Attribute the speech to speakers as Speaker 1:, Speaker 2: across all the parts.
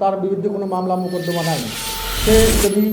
Speaker 1: তার বিরুদ্ধে কোনো মামলা মোকদ্দমা নাই। সে যদি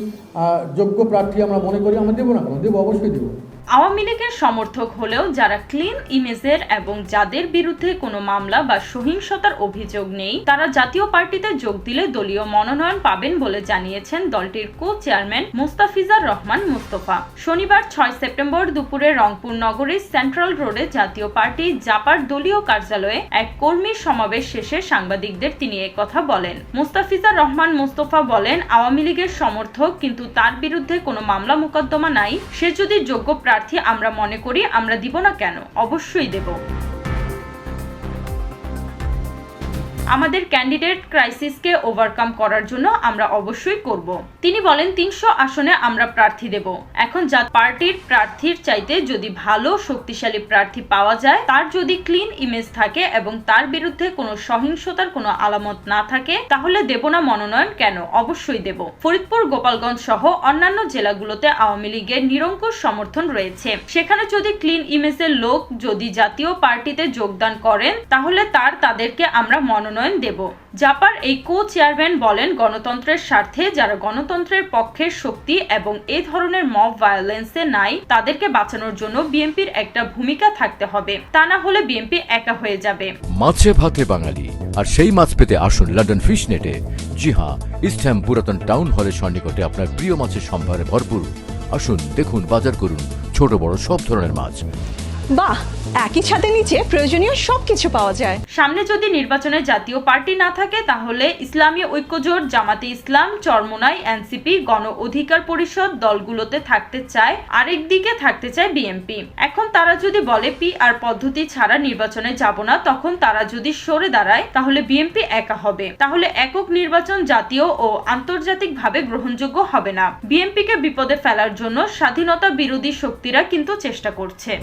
Speaker 1: যোগ্য প্রার্থী আমরা মনে করি, আমরা দেবো না কেন? দেবো, অবশ্যই দেবো।
Speaker 2: আওয়ামী লীগের সমর্থক হলেও যারা ক্লিন ইমেজের এবং যাদের বিরুদ্ধে কোনো মামলা বা সহিংসতার অভিযোগ নেই, তারা জাতীয় পার্টিতে যোগ দিলে দলীয় মনোনয়ন পাবেন বলে জানিয়েছেন দলটির কো চেয়ারম্যান মুস্তাফিজার রহমান মুস্তফা। শনিবার ছয় সেপ্টেম্বর দুপুরে রংপুর নগরীর সেন্ট্রাল রোডে জাতীয় পার্টি জাপার দলীয় কার্যালয়ে এক কর্মী সমাবেশ শেষে সাংবাদিকদের তিনি কথা বলেন। মুস্তাফিজার রহমান মুস্তফা বলেন, আওয়ামী লীগের সমর্থক কিন্তু তার বিরুদ্ধে কোনো মামলা মোকদ্দমা নাই, সে যদি যোগ্য প্রার্থী আমরা মনে করি আমরা দিব না কেন? অবশ্যই দেব। আমাদের ক্যান্ডিডেট ক্রাইসিসকে ওভারকাম করার জন্য আমরা অবশ্যই করব। তিনি বলেন, তিনশো আসনে আমরা প্রার্থী দেব। এখন যা পার্টির প্রার্থীর চাইতে যদি ভালো, শক্তিশালী প্রার্থী পাওয়া যায়, তার যদি ক্লিন ইমেজ থাকে এবং তার বিরুদ্ধে কোনো সহিংসতার কোনো আলামত না থাকে, তাহলে দেব না মনোনয়ন কেন? অবশ্যই দেব। ফরিদপুর, গোপালগঞ্জ সহ অন্যান্য জেলাগুলোতে আওয়ামী লীগের নিরঙ্কুশ সমর্থন রয়েছে। সেখানে যদি ক্লিন ইমেজের লোক যদি জাতীয় পার্টিতে যোগদান করেন, তাহলে তার, তাদেরকে আমরা মনোনয়ন দেব। জাপার এই কো চেয়ারম্যান বলেন, গণতন্ত্রের স্বার্থে যারা গণতন্ত্রের পক্ষের শক্তি এবং এই ধরনের মব ভায়োলেন্সে নাই, তাদেরকে বাঁচানোর জন্য বিএনপির একটা ভূমিকা থাকতে হবে। তা না হলে বিএনপি একা হয়ে যাবে।
Speaker 3: মাছে ভাতে বাঙালি, আর সেই মাছ পেতে আসুন লন্ডন ফিশ নেটে জি হ্যাঁ ইস্টহ্যাম পুরাতন টাউন হলের সন্নিকটে আপনার প্রিয় মাছের সম্ভারে ভরপুর। আসুন, দেখুন, বাজার করুন ছোট বড় সব ধরনের মাছ।
Speaker 4: বাহ, একই ছাদের নিচে প্রয়োজনীয় সবকিছু পাওয়া যায়।
Speaker 2: সামনে যদি নির্বাচনে জাতীয় পার্টি না থাকে, তাহলে ইসলামী ঐক্যজোট, জামাতে ইসলাম, চরমোনাই, এনসিপি, গণ অধিকার পরিষদ দলগুলোতে থাকতে চায়, আরেক দিকে থাকতে চায় বিএনপি। এখন তারা যদি বলে পি আর পদ্ধতি ছাড়া নির্বাচনে যাব না, তখন তারা যদি সরে দাঁড়ায়, তাহলে বিএনপি একা হবে। তাহলে একক নির্বাচন জাতীয় ও আন্তর্জাতিকভাবে গ্রহণযোগ্য হবে না। বিএনপিকে বিপদে ফেলার জন্য স্বাধীনতা বিরোধী শক্তিরা কিন্তু চেষ্টা করছে।